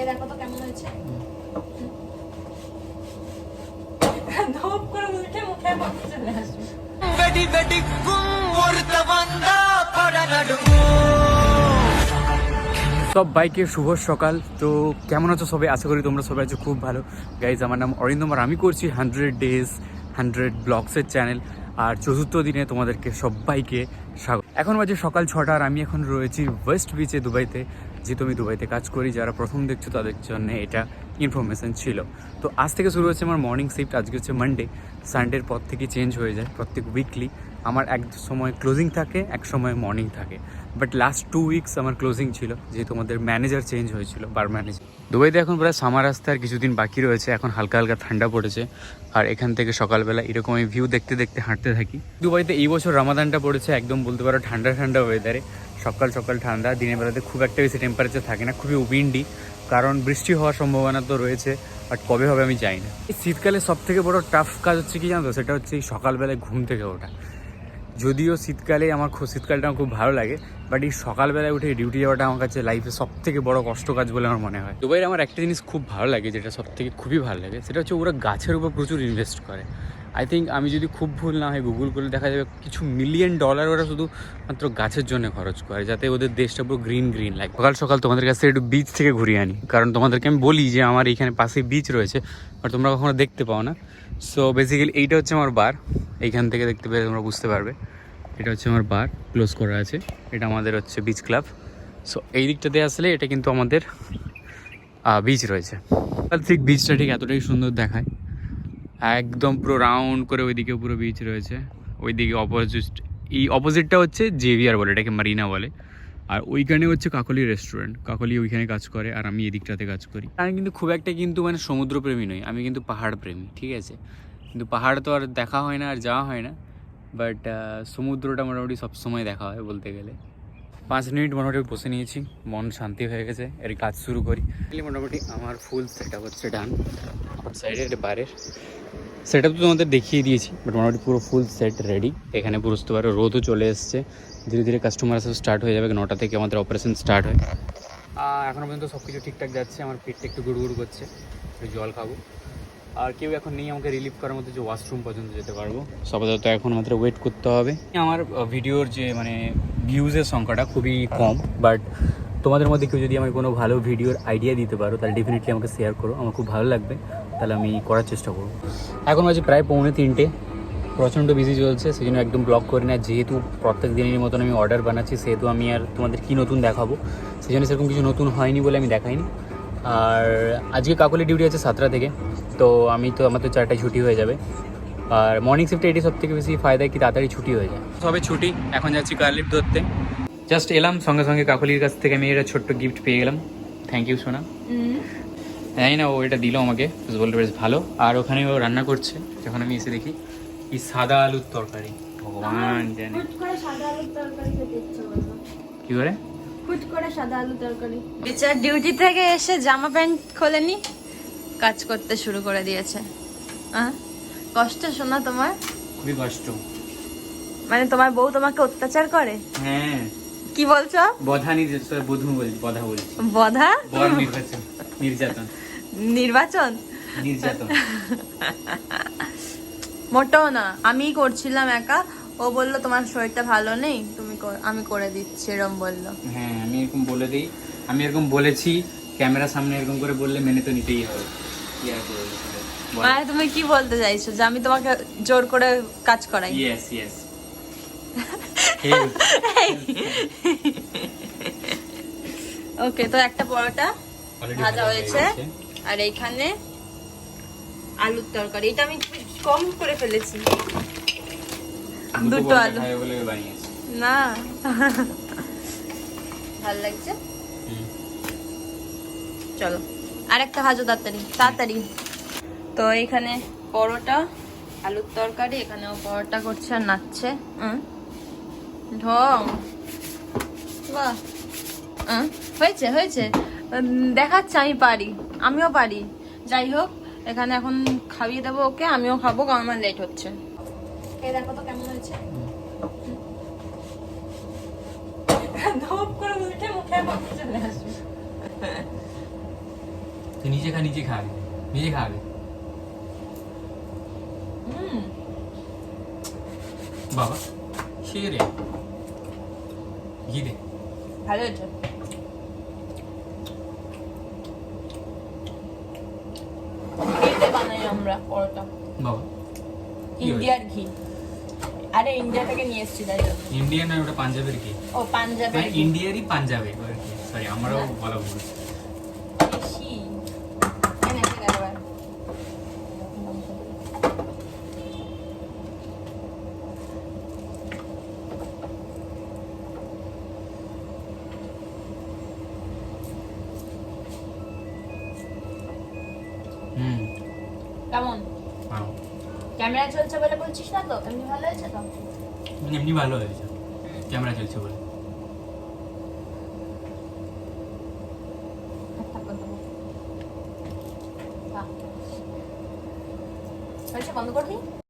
খেয়ে দেখো তো কেমন হয়েছে ধপ করে উল্টে মুখে পাখি চলে আসবে வெடி வெடிக்கும் ஒருத்த வந்தா பட நடுங்கும் সব বাইকে শুভ সকাল তো কেমন আছো সবাই আশা করি তোমরা সবাই আছো খুব ভালো গাইজ আমার নাম অরিন্দম আর আমি করছি হান্ড্রেড ডেজ হান্ড্রেড ব্লগসের চ্যানেল আর চতুর্থ দিনে তোমাদেরকে সবাইকে স্বাগত এখন বাজে সকাল ছটা আর আমি এখন রয়েছি ওয়েস্ট বিচে দুবাইতে যেহেতু আমি দুবাইতে কাজ করি, যারা প্রথম দেখছ তাদের জন্য এটা ইনফরমেশন ছিল। তো আজ থেকে শুরু হচ্ছে আমার মর্নিং শিফট আজকে হচ্ছে মানডে সানডের পর থেকে চেঞ্জ হয়ে যায় প্রত্যেক উইকলি আমার এক সময় ক্লোজিং থাকে, এক সময় মর্নিং থাকে। বাট লাস্ট টু উইকস আমার ক্লোজিং ছিল, যেহেতু আমাদের ম্যানেজার চেঞ্জ হয়েছিল বার ম্যানেজার দুবাইতে এখন প্রায় সামার আসতে আর কিছুদিন বাকি রয়েছে, এখন হালকা হালকা ঠান্ডা পড়েছে। আর এখান থেকে সকালবেলা এরকম আমি ভিউ দেখতে দেখতে হাঁটতে থাকি। দুবাইতে এই বছর রামাদানটা পড়েছে, একদম বলতে পারো ঠান্ডা ঠান্ডা ওয়েদারে সকাল সকাল ঠান্ডা, দিনের বেলাতে খুব একটা বেশি টেম্পারেচার থাকে না, খুবই উইন্ডি কারণ বৃষ্টি হওয়ার সম্ভাবনা তো রয়েছে বাট কবে হবে আমি জানি না। শীতকালে সব থেকে বড় টাফ কাজ হচ্ছে কি জানো সেটা হচ্ছে এই সকালবেলায় ঘুম থেকে ওঠা। যদিও শীতকালে আমার শীতকালটা আমার খুব ভালো লাগে বাট এই সকালবেলায় উঠে ডিউটি যাওয়াটা আমার কাছে লাইফে সব থেকে বড় কষ্ট কাজ বলে আমার মনে হয়। দুবাইয়ের আমার একটা জিনিস খুব ভালো লাগে, যেটা সব থেকে খুবই ভালো লাগে, সেটা হচ্ছে ওরা গাছের উপর প্রচুর ইনভেস্ট করে। আই থিঙ্ক আমি যদি খুব ভুল না হয় গুগল করলে দেখা যাবে কিছু মিলিয়ন ডলার ওরা শুধু মাত্র গাছের জন্য খরচ করে, যাতে ওদের দেশটা পুরো গ্রিন গ্রিন লাগে সকাল সকাল তোমাদের কাছে একটু বিচ থেকে ঘুরিয়ে আনি। কারণ তোমাদেরকে আমি বলি যে আমার এইখানে পাশে বিচ রয়েছে বাট তোমরা কখনো দেখতে পাও না। সো বেসিক্যালি এইটা হচ্ছে আমার বার এইখান থেকে দেখতে পেলে তোমরা বুঝতে পারবে। এটা হচ্ছে আমার বার ক্লোজ করা আছে। এটা আমাদের হচ্ছে বিচ ক্লাব সো এই দিকটাতে আসলে এটা কিন্তু আমাদের বিচ রয়েছে। ঠিক বিচটা ঠিক এতটাই সুন্দর দেখায়। একদম পুরো রাউন্ড করে ওইদিকে পুরো বিচ রয়েছে। ওইদিকে অপোজিট এই অপোজিটটা হচ্ছে জেভিয়ার বলে, এটাকে মারিনা বলে। আর ওইখানে হচ্ছে কাকলি রেস্টুরেন্ট কাকলি ওইখানে কাজ করে আর আমি এদিকটাতে কাজ করি। আমি কিন্তু খুব একটা কিন্তু মানে সমুদ্রপ্রেমী নই, আমি কিন্তু পাহাড় প্রেমী ঠিক আছে? কিন্তু পাহাড় তো আর দেখা হয় না আর যাওয়া হয় না। বাট সমুদ্রটা মোটামুটি সবসময় দেখা হয় বলতে গেলে। পাঁচ মিনিট মোটামুটি বসে নিয়েছি, মন শান্তি হয়ে গেছে, এর কাজ শুরু করি। মোটামুটি আমার ফুল সেট হচ্ছে ডান সাইডে এটা বাইরের। সেট তো তোমাদের দেখিয়ে দিয়েছি বাট মোটামুটি পুরো ফুল সেট রেডি এখানে বুঝতে পারো রোদও চলে এসছে। ধীরে ধীরে কাস্টমার আসা স্টার্ট হয়ে যাবে নটা থেকে আমাদের অপারেশন স্টার্ট হয়। আহ, এখনও পর্যন্ত সব কিছু ঠিকঠাক যাচ্ছে আমার পেটটা একটু গুড়গুড় করছে একটু জল খাব। আর কেউ এখন নেই আমাকে রিলিভ করার মতো যে ওয়াশরুম পর্যন্ত যেতে পারব। সবাই এখন মাত্র ওয়েট করতে হবে। আমার ভিডিওর যে মানে ভিউজের সংখ্যাটা খুবই কম বাট তোমাদের মধ্যে কেউ যদি আমাকে কোনো ভালো ভিডিওর আইডিয়া দিতে পারো তাহলে ডেফিনেটলি আমাকে শেয়ার করো আমার খুব ভালো লাগবে। তাহলে আমি করার চেষ্টা করব। এখন বাজে প্রায় পৌনে তিনটে। প্রচণ্ড বিজি চলছে সেই জন্য একদম ব্লগ করি না। যেহেতু প্রত্যেক দিনের মতন আমি অর্ডার বানাচ্ছি, সেহেতু আমি আর তোমাদের কি নতুন দেখাবো। সেই জন্য সেরকম কিছু নতুন হয়নি বলে আমি দেখাইনি। আর আজকে কাকলি ডিউটি আছে সাতটা থেকে, তো আমি তো, আমার তো চারটায় ছুটি হয়ে যাবে। আর মর্নিং শিফটে এটি সব থেকে বেশি ফায়দা কি, তাড়াতাড়ি ছুটি হয়ে যায়। সবে ছুটি, এখন যাচ্ছি কার লিফট ধরতে। জাস্ট এলাম, সঙ্গে সঙ্গে কাকলির কাছ থেকে আমি একটা ছোট্ট গিফট পেয়ে গেলাম। থ্যাংক ইউ সোনা। জানি না ও এটা দিল আমাকে। বেশ বলতে বেশ ভালো। আর ওখানে ও রান্না করছে। যখন আমি এসে দেখি এই সাদা আলুর তরকারি। ভগবান জানে। কি করে ফুট করে সাদা আলুর তরকারি। বিচার ডিউটি থেকে এসে জামা প্যান্ট খোলেনি? কাজ করতে শুরু করে দিয়েছে। আহ? কষ্ট শোনা তোমার? খুবই কষ্ট। মানে তোমার বউ তোমাকে অত্যাচার করে? হ্যাঁ। কি বলছো? বধা নির্যাতন বধু বলছি বধা বলছি। বধা? বর নির্বাচন নির্যাতন। নির্বাচন? নির্যাতন। মোটেও না আমি করছিলাম একা। ও বলল তোমার শরীরটা ভালো নেই? তুমি আমি করে দিচ্ছি এরম বলল। হ্যাঁ আমি এরকম বলে দিই। আমি এরকম বলেছি ক্যামেরার সামনে এরকম করে বললে মেনে তো নিতেই হবে। কি আর মানে তুমি কি বলতে চাইছো? যে আমি তোমাকে জোর করে কাজ করাই। ইয়েস ইয়েস ওকে তো একটা পরোটা ভাজা হয়েছে। আর এইখানে আলুর তরকারি। এটা আমি কম করে ফেলেছি। দুটো আলু। না। ভালো লাগছে? চলো। আর একটা ভাজো তাড়াতাড়ি তাড়াতাড়ি। তো এখানে পরোটা আলুর তরকারি এখানেও পরোটা করছে আর নাচছে। হুম ঢং। বাহ। হয়েছে হয়েছে। দেখাচ্ছে আমি পারি। আমিও পারি। যাই হোক এখানে এখন খাইয়ে দেবো ওকে আমিও খাব কারণ আমার লেট হচ্ছে। খেয়ে দেখো তো কেমন হয়েছে। ধপ করে উল্টে মুখে চলে আসবে। তুই নিজে খা নিজে খা নিজে খা আগে। বাবা সে রে। ঘি দে। ভালো হয়েছে। বানাই আমরা পরোটা। বাবা ইন্ডিয়ার ঘি। আরে ইন্ডিয়া থেকে নিয়ে এসেছি তাই। ইন্ডিয়ান আর ওটা পাঞ্জাবের কি ও পাঞ্জাবের ঘি। ইন্ডিয়ারই পাঞ্জাবে সরি আমারও বলা ভুল। হুম। কেমন? ক্যামেরা চলছে বলে বলছিস না তো? এমনি ভালো হয়েছে তো? এমনি ভালো হয়েছে। ক্যামেরা চলছে বলে। হয়েছে বন্ধ করে দিই?